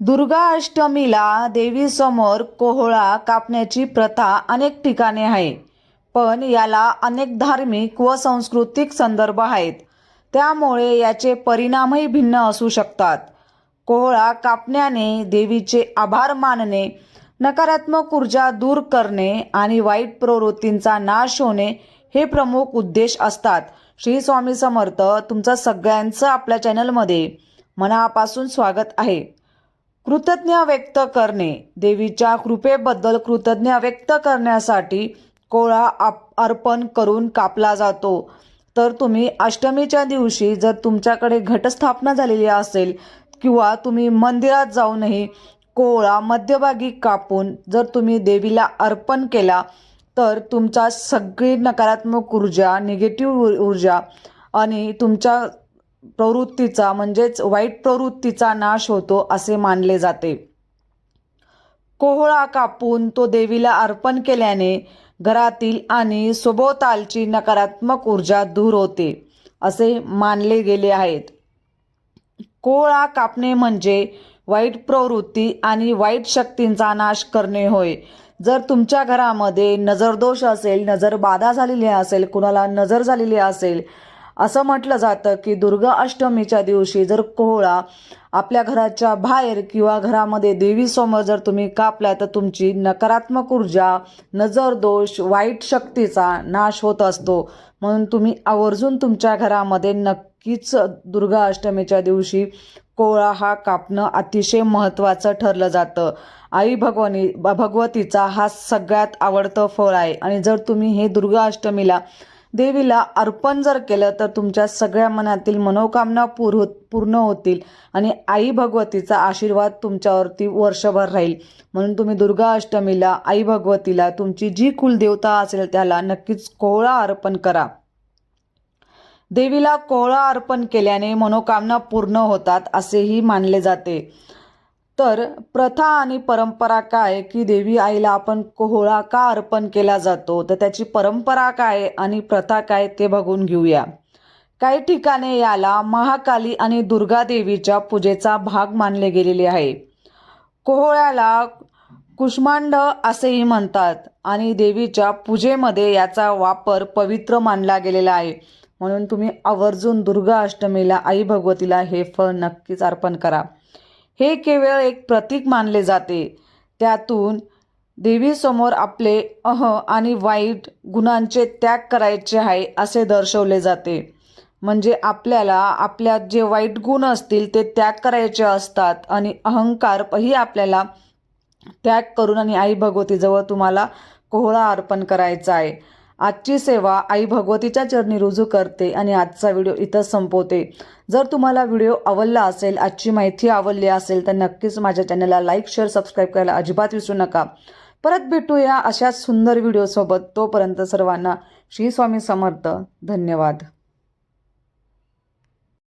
दुर्गा अष्टमीला देवीसमोर कोहळा कापण्याची प्रथा अनेक ठिकाणी आहे. पण याला अनेक धार्मिक व सांस्कृतिक संदर्भ आहेत. त्यामुळे याचे परिणामही भिन्न असू शकतात. कोहळा कापण्याने देवीचे आभार मानणे नकारात्मक ऊर्जा दूर करणे आणि वाईट प्रवृत्तींचा नाश होणे हे प्रमुख उद्देश असतात. श्री स्वामी समर्थ तुमचं सगळ्यांचं आपल्या चॅनलमध्ये मनापासून स्वागत आहे. कृतज्ञ व्यक्त करणे. देवीच्या कृपेबद्दल कृतज्ञ व्यक्त करण्यासाठी कोळा आप अर्पण करून कापला जातो. तर तुम्ही अष्टमीच्या दिवशी जर तुमच्याकडे घटस्थापना झालेली असेल किंवा तुम्ही मंदिरात जाऊनही कोळा मध्यभागी कापून जर तुम्ही देवीला अर्पण केला तर तुमचा सगळी नकारात्मक ऊर्जा निगेटिव्ह ऊर्जा आणि तुमच्या प्रवृत्तीचा म्हणजेच वाईट प्रवृत्तीचा नाश होतो असे मानले जाते. कोहळा कापून तो देवीला अर्पण केल्याने घरातील आणि सभोवतालची नकारात्मक ऊर्जा दूर होते असे मानले गेले आहेत. कोहळा कापणे म्हणजे वाईट प्रवृत्ती आणि वाईट शक्तींचा नाश करणे होय. जर तुमच्या घरामध्ये नजरदोष असेल नजर बाधा झालेली असेल कुणाला नजर झालेली असेल असं म्हटलं जातं की दुर्गा अष्टमीच्या दिवशी जर कोहळा आपल्या घराच्या बाहेर किंवा घरामध्ये देवीसमोर जर तुम्ही कापला तर तुमची नकारात्मक ऊर्जा नजर दोष वाईट शक्तीचा नाश होत असतो. म्हणून तुम्ही आवर्जून तुमच्या घरामध्ये नक्कीच दुर्गा अष्टमीच्या दिवशी कोहळा हा कापणं अतिशय महत्त्वाचं ठरलं जातं. आई भगवानी भगवतीचा हा सगळ्यात आवडतं फळ आहे. आणि जर तुम्ही हे दुर्गा अष्टमीला देवीला अर्पण जर केलं तर तुमच्या सगळ्या मनातील मनोकामना पूर पूर्ण होतील आणि आई भगवतीचा आशीर्वाद तुमच्यावरती वर्षभर राहील. म्हणून तुम्ही दुर्गा अष्टमीला आई भगवतीला तुमची जी कुलदेवता असेल त्याला नक्कीच कोहळा अर्पण करा. देवीला कोहळा अर्पण केल्याने मनोकामना पूर्ण होतात असेही मानले जाते. तर प्रथा आणि परंपरा काय की देवी आईला आपण कोहळा का अर्पण केला जातो? तर त्याची परंपरा काय आणि प्रथा काय ते बघून घेऊया. काही ठिकाणी याला महाकाली आणि दुर्गा देवीच्या पूजेचा भाग मानले गेलेले आहे. कोहळ्याला कुष्मांड असेही म्हणतात आणि देवीच्या पूजेमध्ये याचा वापर पवित्र मानला गेलेला आहे. म्हणून तुम्ही आवर्जून दुर्गा अष्टमीला आई भगवतीला हे फळ नक्कीच अर्पण करा. हे केवळ एक प्रतीक मानले जाते. त्यातून देवीसमोर आपले अह आणि वाईट गुणांचे त्याग करायचे आहे असे दर्शवले जाते. म्हणजे आपल्याला आपल्यात जे वाईट गुण असतील ते त्याग करायचे असतात आणि अहंकारही आपल्याला त्याग करून आणि आई भगवतीजवळ तुम्हाला कोहळा अर्पण करायचा आहे. आजची सेवा आई भगवतीच्या चरणी रुजू करते आणि आजचा व्हिडिओ इथं संपवते. जर तुम्हाला व्हिडिओ आवडला असेल आजची माहिती आवडली असेल तर नक्कीच माझ्या चॅनलला लाईक शेअर सबस्क्राईब करायला अजिबात विसरू नका. परत भेटूया अशा सुंदर व्हिडिओसोबत. तोपर्यंत सर्वांना श्री स्वामी समर्थ. धन्यवाद.